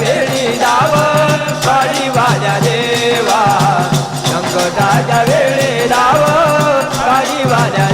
वेळी दाव काळी वाजा देवा. संकटाच्या वेळी दाव काळी वाजा